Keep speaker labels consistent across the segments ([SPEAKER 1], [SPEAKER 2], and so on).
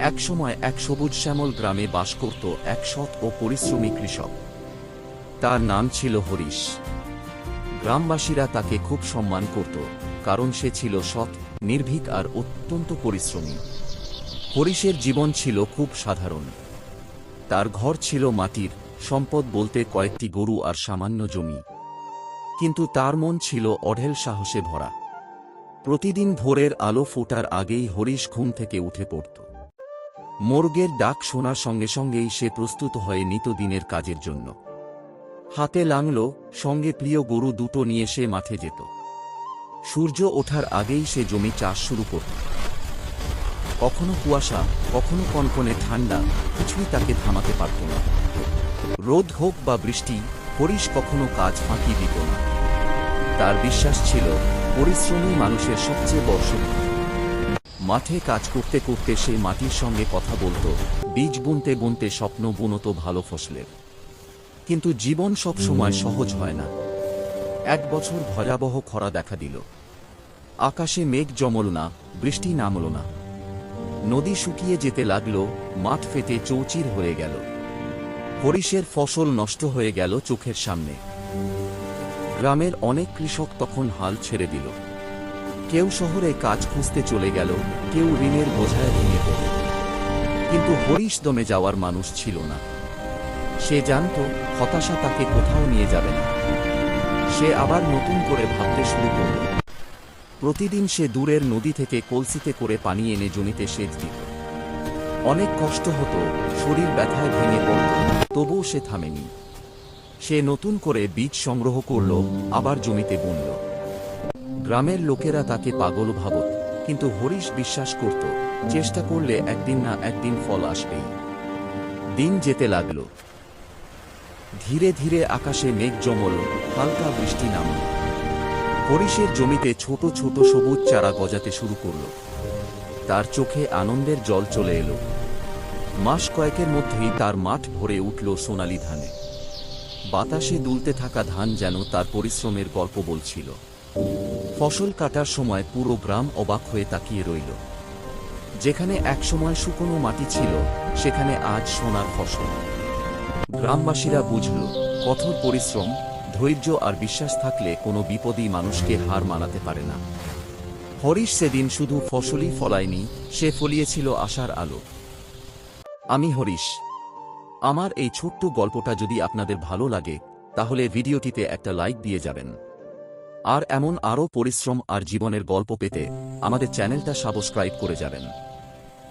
[SPEAKER 1] একসময় এক সবুজ শ্যামল গ্রামে বাস করত এক সৎ ও পরিশ্রমী কৃষক। তার নাম ছিল হরিশ। গ্রামবাসীরা তাকে খুব সম্মান করত, কারণ সে ছিল সৎ, নির্ভীক আর অত্যন্ত পরিশ্রমী। হরিশের জীবন ছিল খুব সাধারণ। তার ঘর ছিল মাটির, সম্পদ বলতে কয়েকটি গরু আর সামান্য জমি। কিন্তু তার মন ছিল অঢেল সাহসে ভরা। প্রতিদিন ভোরের আলো ফোটার আগেই হরিশ ঘুম থেকে উঠে পড়ত। মোরগের ডাক শোনার সঙ্গে সঙ্গেই সে প্রস্তুত হয়ে নিতদিনের কাজের জন্য। হাতে লাংলো সঙ্গে প্রিয় গরু দুটো নিয়ে সে মাঠে যেত। সূর্য ওঠার আগেই সে জমি চাষ শুরু করত। কখনো কুয়াশা, কখনো কনকনে ঠান্ডা, কিছুই তাকে থামাতে পারত না। রোদ হোক বা বৃষ্টি, হরিশ কখনো কাজ ফাঁকি দিত না। তার বিশ্বাস ছিল, পরিশ্রমী মানুষের সবচেয়ে বড় মাঠে কাজ করতে করতে সে মাটির সঙ্গে কথা বলতো। বীজ বুনতে বুনতে স্বপ্ন বুনতো ভালো ফসলের কিন্তু জীবন সব সময় সহজ হয় না। এক বছর ভয়াবহ খরা দেখা দিল। আকাশে মেঘ জমল না, বৃষ্টি নামল না। নদী শুকিয়ে যেতে লাগল, মাঠ ফেটে চৌচির হয়ে গেল। হরিশের ফসল নষ্ট হয়ে গেল চোখের সামনে। গ্রামের অনেক কৃষক তখন হাল ছেড়ে দিল। কেউ শহরে কাজ খুঁজতে চলে গেল, কেউ ঋণের বোঝায় ভেঙে পড়ল। কিন্তু হরিশ দমে যাওয়ার মানুষ ছিল না। সে জানত হতাশা তাকে কোথাও নিয়ে যাবে না। সে আবার নতুন করে ভাবতে শুরু করল। প্রতিদিন সে দূরের নদী থেকে কলসিতে করে পানি এনে জমিতে সেচ দিত। অনেক কষ্ট হতো, শরীর ব্যথায় ভেঙে পড়ত, তবুও সে থামেনি। সে নতুন করে বীজ সংগ্রহ করল, আবার জমিতে বুনল। গ্রামের লোকেরা তাকে পাগল ভাবত, কিন্তু হরিশ বিশ্বাস করত, চেষ্টা করলে একদিন না একদিন ফল আসবেই। দিন যেতে লাগল। ধীরে ধীরে আকাশে মেঘ জমল, হালকা বৃষ্টি নামল। হরিশের জমিতে ছোট ছোট সবুজ চারা গজাতে শুরু করল। তার চোখে আনন্দের জল চলে এলো। মাস কয়েকের মধ্যেই তার মাঠ ভরে উঠল সোনালি ধানে। বাতাসে দুলতে থাকা ধান যেন তার পরিশ্রমের গল্প বলছিল। ফসল কাটার সময় পুরো গ্রাম অবাক হয়ে তাকিয়ে রইল। যেখানে একসময় শুকনো মাটি ছিল, সেখানে আজ সোনার ফসল। গ্রামবাসীরা বুঝল, কঠোর পরিশ্রম, ধৈর্য আর বিশ্বাস থাকলে কোনো বিপদই মানুষকে হার মানাতে পারে না। হরিশ সেদিন শুধু ফসলই ফলায়নি, সে ফলিয়েছিল আশার আলো। আমি হরিশ। আমার এই ছোট্ট গল্পটা যদি আপনাদের ভালো লাগে, তাহলে ভিডিওটিতে একটা লাইক দিয়ে যাবেন। আর এমন আরও পরিশ্রম আর জীবনের গল্প পেতে আমাদের চ্যানেলটা সাবস্ক্রাইব করে যাবেন।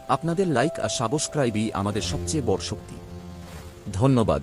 [SPEAKER 1] আপনাদের লাইক আর সাবস্ক্রাইবই আমাদের সবচেয়ে বড় শক্তি। ধন্যবাদ।